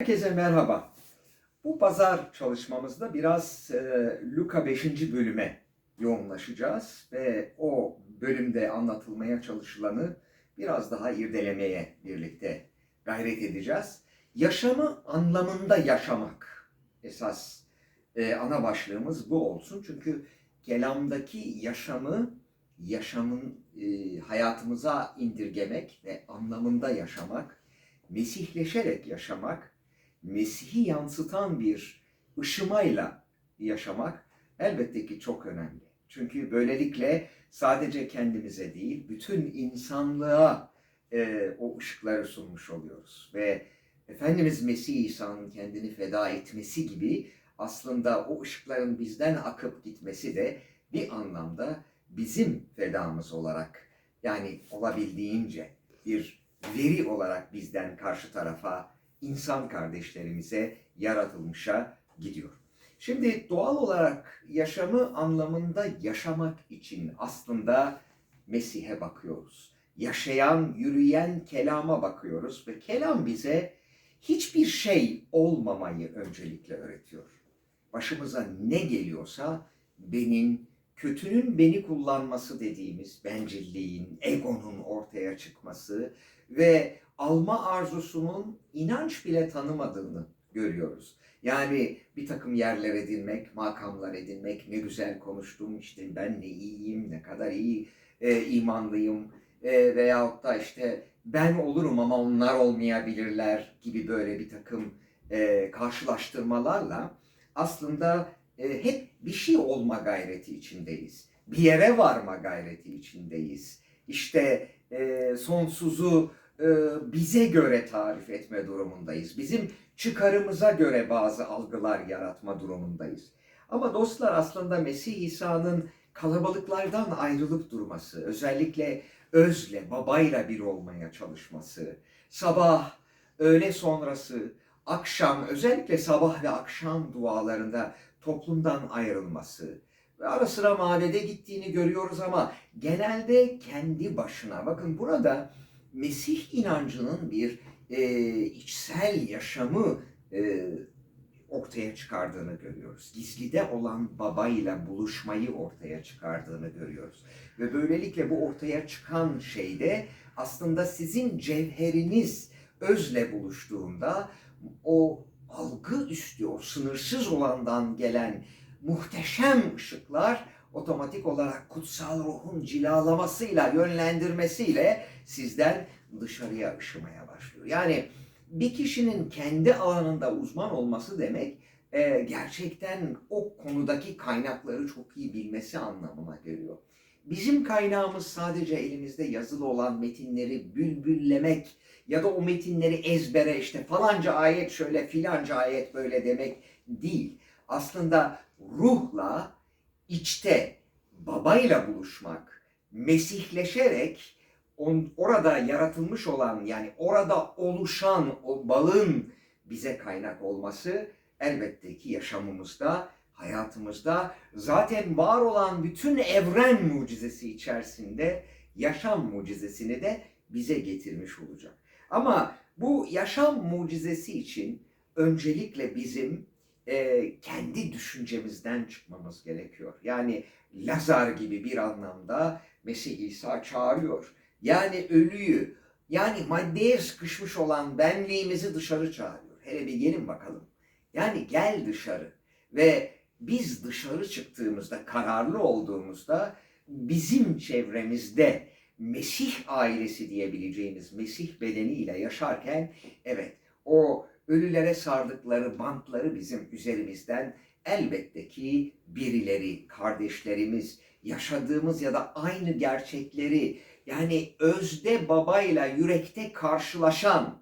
Herkese merhaba. Bu pazar çalışmamızda biraz e, Luka 5. bölüme yoğunlaşacağız ve o bölümde anlatılmaya çalışılanı biraz daha irdelemeye birlikte gayret edeceğiz. Yaşamı anlamında yaşamak esas e, ana başlığımız bu olsun. Çünkü kelamdaki yaşamı yaşamın e, hayatımıza indirgemek ve anlamında yaşamak, mesihleşerek yaşamak Mesih'i yansıtan bir ışımayla yaşamak elbette ki çok önemli. Çünkü böylelikle sadece kendimize değil, bütün insanlığa e, o ışıkları sunmuş oluyoruz. Ve Efendimiz Mesih İsa'nın kendini feda etmesi gibi aslında o ışıkların bizden akıp gitmesi de bir anlamda bizim fedamız olarak yani olabildiğince bir veri olarak bizden karşı tarafa insan kardeşlerimize yaratılmışa gidiyor. Şimdi doğal olarak yaşamı anlamında yaşamak için aslında Mesih'e bakıyoruz. Yaşayan, yürüyen kelama bakıyoruz ve kelam bize hiçbir şey olmamayı öncelikle öğretiyor. Başımıza ne geliyorsa benim, kötünün beni kullanması dediğimiz bencilliğin, egonun ortaya çıkması ve alma arzusunun inanç bile tanımadığını görüyoruz. Yani bir takım yerler edinmek, makamlar edinmek, ne güzel konuştum işte ben ne iyiyim, ne kadar iyi e, imanlıyım e, veyahut da işte ben olurum ama onlar olmayabilirler gibi böyle bir takım e, karşılaştırmalarla aslında e, hep bir şey olma gayreti içindeyiz. Bir yere varma gayreti içindeyiz. İşte e, sonsuzu bize göre tarif etme durumundayız. Bizim çıkarımıza göre bazı algılar yaratma durumundayız. Ama dostlar aslında Mesih İsa'nın kalabalıklardan ayrılıp durması, özellikle özle, babayla bir olmaya çalışması, sabah, öğle sonrası, akşam, özellikle sabah ve akşam dualarında toplumdan ayrılması ve ara sıra mabede gittiğini görüyoruz ama genelde kendi başına. Bakın burada Mesih inancının bir e, içsel yaşamı e, ortaya çıkardığını görüyoruz. Gizlide olan babayla buluşmayı ortaya çıkardığını görüyoruz. Ve böylelikle bu ortaya çıkan şeyde aslında sizin cevheriniz özle buluştuğunda o algı üstü, o sınırsız olandan gelen muhteşem ışıklar otomatik olarak kutsal ruhun cilalamasıyla, yönlendirmesiyle sizden dışarıya ışımaya başlıyor. Yani bir kişinin kendi alanında uzman olması demek e, gerçekten o konudaki kaynakları çok iyi bilmesi anlamına geliyor. Bizim kaynağımız sadece elimizde yazılı olan metinleri bülbüllemek ya da o metinleri ezbere işte falanca ayet şöyle filanca ayet böyle demek değil. Aslında ruhla içte babayla buluşmak, mesihleşerek on, orada yaratılmış olan yani orada oluşan o balın bize kaynak olması elbette ki yaşamımızda, hayatımızda zaten var olan bütün evren mucizesi içerisinde yaşam mucizesini de bize getirmiş olacak. Ama bu yaşam mucizesi için öncelikle bizim e, kendi düşüncemizden çıkmamız gerekiyor. Yani Lazar gibi bir anlamda Mesih İsa çağırıyor. Yani ölüyü, yani maddeye sıkışmış olan benliğimizi dışarı çağırıyor. Hele bir gelin bakalım. Yani gel dışarı ve biz dışarı çıktığımızda, kararlı olduğumuzda bizim çevremizde Mesih ailesi diyebileceğimiz Mesih bedeniyle yaşarken evet o ölülere sardıkları bantları bizim üzerimizden elbette ki birileri, kardeşlerimiz, yaşadığımız ya da aynı gerçekleri yani özde babayla yürekte karşılaşan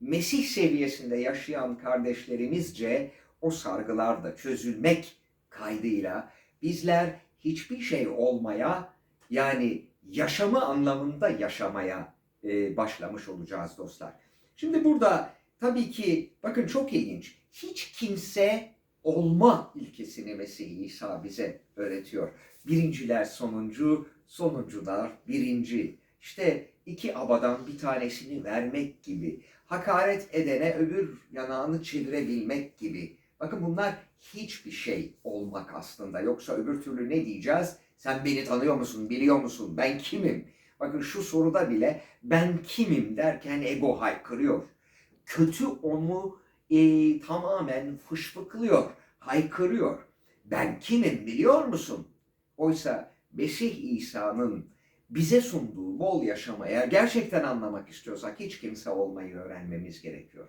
Mesih seviyesinde yaşayan kardeşlerimizce o sargılar da çözülmek kaydıyla bizler hiçbir şey olmaya yani yaşamı anlamında yaşamaya e, başlamış olacağız dostlar. Şimdi burada tabii ki bakın çok ilginç. Hiç kimse olma ilkesini Mesih İsa bize öğretiyor. Birinciler sonuncu, sonuncular birinci. İşte iki abadan bir tanesini vermek gibi. hakaret edene öbür yanağını çevirebilmek gibi. Bakın bunlar hiçbir şey olmak aslında. Yoksa öbür türlü ne diyeceğiz? Sen beni tanıyor musun, biliyor musun, ben kimim? Bakın şu soruda bile ben kimim derken ego haykırıyor. Kötü onu e, tamamen fışfıklıyor, haykırıyor. Ben kimim biliyor musun? Oysa Mesih İsa'nın bize sunduğu bol yaşamı eğer gerçekten anlamak istiyorsak hiç kimse olmayı öğrenmemiz gerekiyor.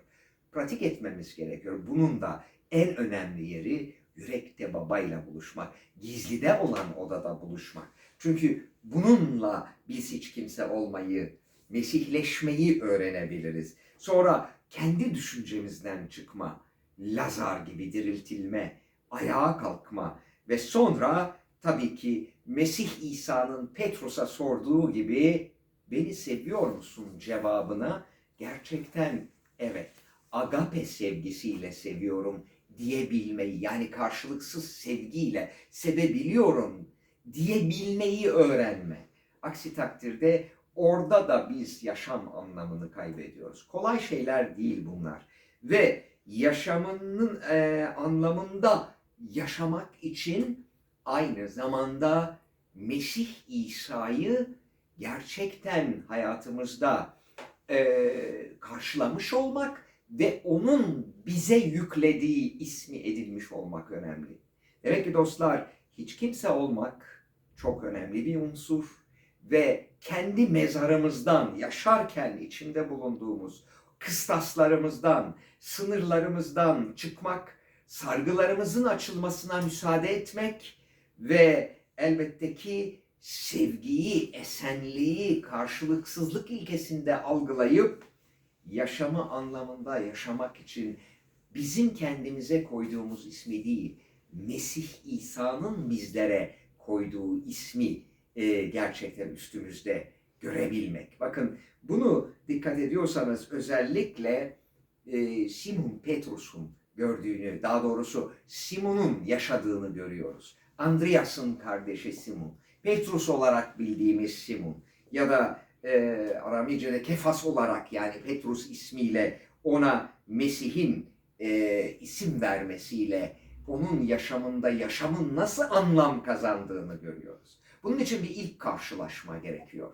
Pratik etmemiz gerekiyor. Bunun da en önemli yeri yürekte babayla buluşmak, gizlide olan odada buluşmak. Çünkü bununla biz hiç kimse olmayı, mesihleşmeyi öğrenebiliriz. Sonra kendi düşüncemizden çıkma, Lazar gibi diriltilme, ayağa kalkma ve sonra tabii ki Mesih İsa'nın Petrus'a sorduğu gibi beni seviyor musun cevabına gerçekten evet agape sevgisiyle seviyorum diyebilmeyi yani karşılıksız sevgiyle sevebiliyorum diyebilmeyi öğrenme. Aksi takdirde orada da biz yaşam anlamını kaybediyoruz. Kolay şeyler değil bunlar. Ve yaşamının e, anlamında yaşamak için aynı zamanda Mesih İsa'yı gerçekten hayatımızda e, karşılamış olmak ve onun bize yüklediği ismi edilmiş olmak önemli. Demek ki dostlar hiç kimse olmak çok önemli bir unsur ve kendi mezarımızdan yaşarken içinde bulunduğumuz kıstaslarımızdan, sınırlarımızdan çıkmak, sargılarımızın açılmasına müsaade etmek ve elbette ki sevgiyi, esenliği, karşılıksızlık ilkesinde algılayıp yaşamı anlamında yaşamak için bizim kendimize koyduğumuz ismi değil, Mesih İsa'nın bizlere koyduğu ismi e, gerçekten üstümüzde görebilmek. Bakın bunu dikkat ediyorsanız özellikle e, Simon Petrus'un gördüğünü, daha doğrusu Simon'un yaşadığını görüyoruz. Andreas'ın kardeşi Simon, Petrus olarak bildiğimiz Simon ya da e, Aramice'de Kefas olarak yani Petrus ismiyle ona Mesih'in e, isim vermesiyle onun yaşamında yaşamın nasıl anlam kazandığını görüyoruz. Bunun için bir ilk karşılaşma gerekiyor.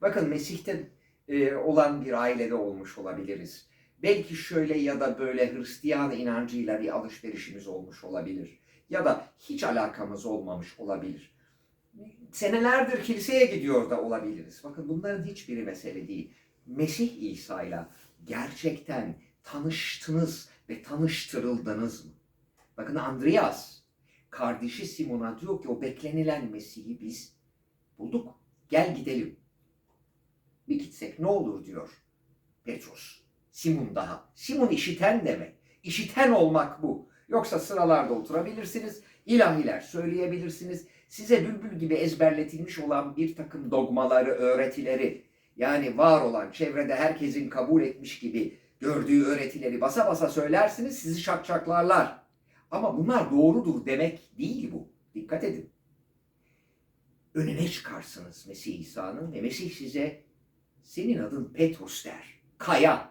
Bakın Mesih'te e, olan bir ailede olmuş olabiliriz. Belki şöyle ya da böyle Hristiyan inancıyla bir alışverişimiz olmuş olabilir. Ya da hiç alakamız olmamış olabilir. Senelerdir kiliseye gidiyor da olabiliriz. Bakın bunların hiçbiri mesele değil. Mesih İsa ile gerçekten tanıştınız ve tanıştırıldınız mı? Bakın Andreas kardeşi Simon'a diyor ki o beklenilen Mesih'i biz bulduk. Gel gidelim. Bir gitsek ne olur diyor Petrus. Simon daha. Simon işiten demek. İşiten olmak bu. Yoksa sıralarda oturabilirsiniz, ilahiler söyleyebilirsiniz. Size bülbül gibi ezberletilmiş olan bir takım dogmaları, öğretileri, yani var olan çevrede herkesin kabul etmiş gibi gördüğü öğretileri basa basa söylersiniz, sizi şakşaklarlar. Ama bunlar doğrudur demek değil bu. Dikkat edin. Önüne çıkarsınız Mesih İsa'nın ve Mesih size senin adın Petrus der. Kaya.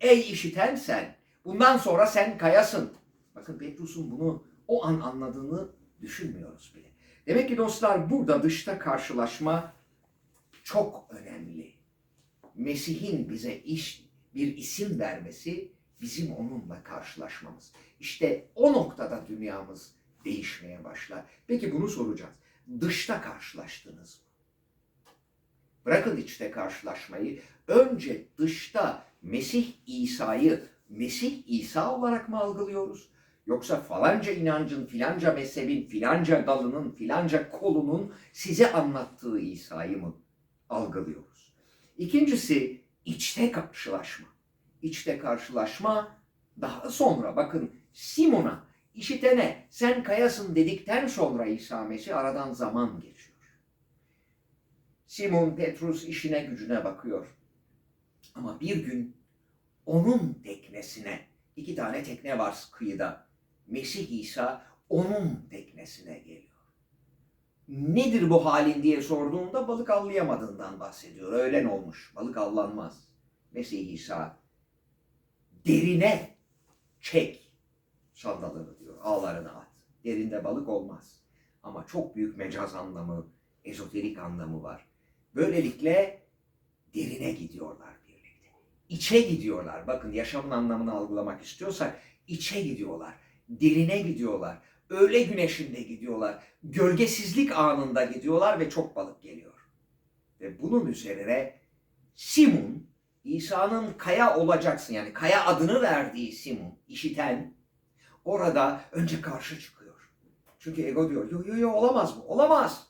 Ey işiten sen. Bundan sonra sen kayasın. Bakın Petrus'un bunu o an anladığını düşünmüyoruz bile. Demek ki dostlar burada dışta karşılaşma çok önemli. Mesih'in bize iş, bir isim vermesi bizim onunla karşılaşmamız. İşte o noktada dünyamız değişmeye başlar. Peki bunu soracağız. Dışta karşılaştınız mı? Bırakın içte karşılaşmayı. Önce dışta Mesih İsa'yı Mesih İsa olarak mı algılıyoruz? Yoksa falanca inancın, filanca mezhebin, filanca dalının, filanca kolunun size anlattığı İsa'yı mı algılıyoruz? İkincisi içte karşılaşma. İçte karşılaşma daha sonra bakın Simon'a, işitene sen kayasın dedikten sonra İsa Mesih aradan zaman geçiyor. Simon Petrus işine gücüne bakıyor. Ama bir gün onun teknesine, iki tane tekne var kıyıda. Mesih İsa onun teknesine geliyor. Nedir bu halin diye sorduğunda balık avlayamadığından bahsediyor. Öğlen olmuş, balık avlanmaz. Mesih İsa derine çek sandalını diyor. Ağlarını at. Derinde balık olmaz. Ama çok büyük mecaz anlamı, ezoterik anlamı var. Böylelikle derine gidiyorlar birlikte. İçe gidiyorlar. Bakın yaşamın anlamını algılamak istiyorsak içe gidiyorlar. Derine gidiyorlar. Öğle güneşinde gidiyorlar. Gölgesizlik anında gidiyorlar ve çok balık geliyor. Ve bunun üzerine Simon, İsa'nın kaya olacaksın yani kaya adını verdiği Simon, işiten orada önce karşı çıkıyor. Çünkü ego diyor, yo yo yo olamaz bu, olamaz.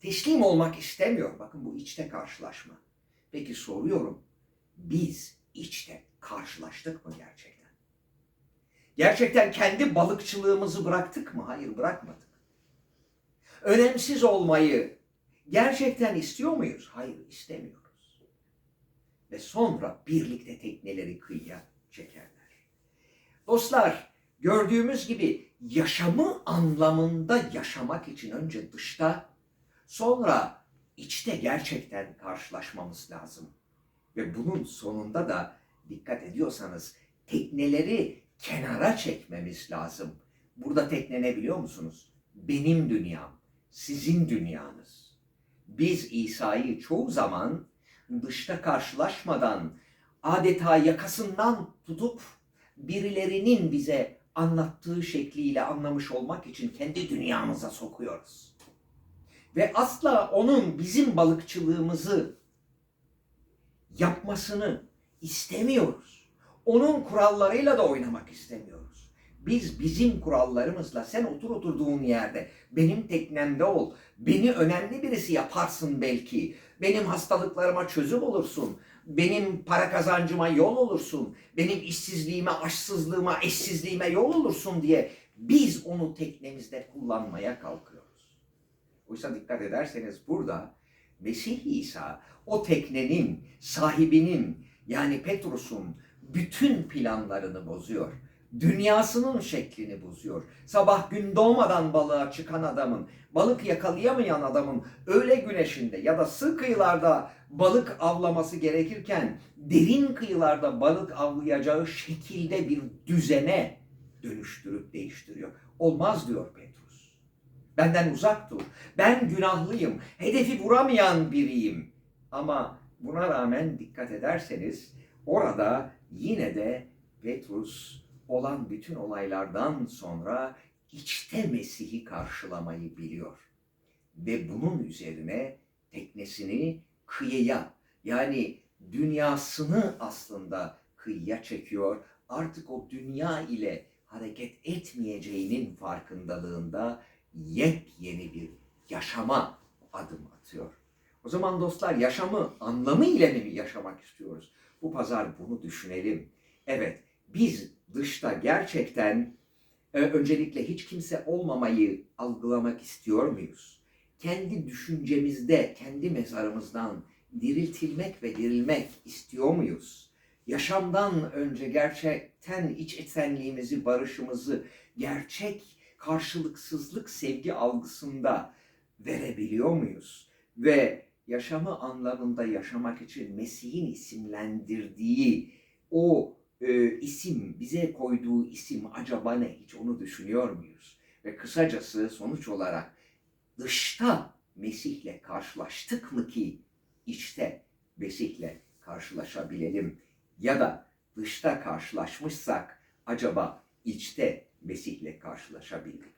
Teslim olmak istemiyor. Bakın bu içte karşılaşma. Peki soruyorum, biz içte karşılaştık mı gerçekten? Gerçekten kendi balıkçılığımızı bıraktık mı? Hayır bırakmadık. Önemsiz olmayı gerçekten istiyor muyuz? Hayır istemiyoruz. Ve sonra birlikte tekneleri kıyıya çekerler. Dostlar gördüğümüz gibi yaşamı anlamında yaşamak için önce dışta sonra içte gerçekten karşılaşmamız lazım. Ve bunun sonunda da dikkat ediyorsanız tekneleri kenara çekmemiz lazım. Burada tekne ne biliyor musunuz? Benim dünyam, sizin dünyanız. Biz İsa'yı çoğu zaman dışta karşılaşmadan adeta yakasından tutup birilerinin bize anlattığı şekliyle anlamış olmak için kendi dünyamıza sokuyoruz. Ve asla onun bizim balıkçılığımızı yapmasını istemiyoruz. Onun kurallarıyla da oynamak istemiyoruz. Biz bizim kurallarımızla sen otur oturduğun yerde benim teknemde ol. Beni önemli birisi yaparsın belki. Benim hastalıklarıma çözüm olursun. Benim para kazancıma yol olursun. Benim işsizliğime, aşsızlığıma, eşsizliğime yol olursun diye biz onu teknemizde kullanmaya kalkıyoruz. Oysa dikkat ederseniz burada Mesih İsa o teknenin sahibinin yani Petrus'un bütün planlarını bozuyor. Dünyasının şeklini bozuyor. Sabah gün doğmadan balığa çıkan adamın, balık yakalayamayan adamın öğle güneşinde ya da sığ kıyılarda balık avlaması gerekirken derin kıyılarda balık avlayacağı şekilde bir düzene dönüştürüp değiştiriyor. Olmaz diyor Petrus. Benden uzak dur. Ben günahlıyım. Hedefi vuramayan biriyim. Ama buna rağmen dikkat ederseniz orada yine de Petrus olan bütün olaylardan sonra içte Mesih'i karşılamayı biliyor. Ve bunun üzerine teknesini kıyıya yani dünyasını aslında kıyıya çekiyor. Artık o dünya ile hareket etmeyeceğinin farkındalığında yepyeni bir yaşama adım atıyor. O zaman dostlar yaşamı anlamı ile mi yaşamak istiyoruz? Bu pazar bunu düşünelim. Evet biz dışta gerçekten e, öncelikle hiç kimse olmamayı algılamak istiyor muyuz? Kendi düşüncemizde, kendi mezarımızdan diriltilmek ve dirilmek istiyor muyuz? Yaşamdan önce gerçekten iç esenliğimizi, barışımızı gerçek karşılıksızlık sevgi algısında verebiliyor muyuz? Ve yaşamı anlamında yaşamak için Mesih'in isimlendirdiği o e, isim, bize koyduğu isim acaba ne? Hiç onu düşünüyor muyuz? Ve kısacası sonuç olarak dışta Mesih'le karşılaştık mı ki içte Mesih'le karşılaşabilelim? Ya da dışta karşılaşmışsak acaba içte Mesih'le karşılaşabilelim?